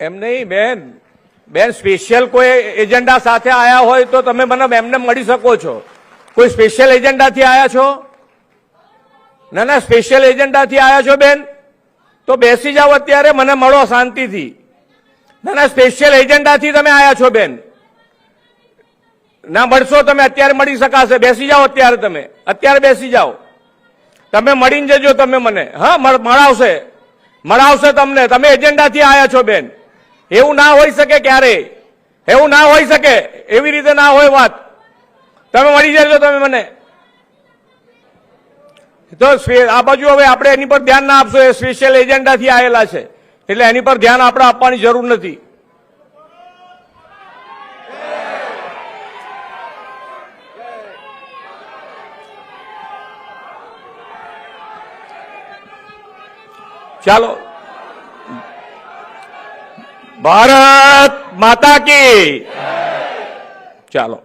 એમ નહીં, બેન. બેન સ્પેશિયલ કોઈ એજન્ડા સાથે આવ્યા હોય તો તમે મને એમને મળી શકો છો. કોઈ સ્પેશિયલ એજન્ડાથી આવ્યા છો? ના ના સ્પેશિયલ એજન્ડાથી આવ્યા છો, બેન. તો બેસી જાઓ અત્યારે, મને મળો શાંતિથી. ના ના સ્પેશિયલ એજન્ડાથી તમે આવ્યા છો, બેન. ના, મળશો તમે, અત્યારે મળી શકાશે. બેસી જાઓ અત્યારે તમે. અત્યારે બેસી જાઓ. તમે મળીને જજો તમે મને. હા, મળ- મળાવશે. મળાવશે તમને. તમે એજન્ડાથી આવ્યા છો, બેન. એવું ના હોઈ શકે ક્યારે? એવું ના હોઈ શકે? એવી રીતે ના હોય વાત. તમે મળી જજો તમે મને. તો આ બાજુ હવે આપણે એની પર ધ્યાન ના આપશો. એ સ્પેશિયલ એજન્ડાથી આવેલા છે. એટલે એની પર ધ્યાન આપણે આપવાની જરૂર નથી. ચાલો. ભારત માતા કી. ચાલો.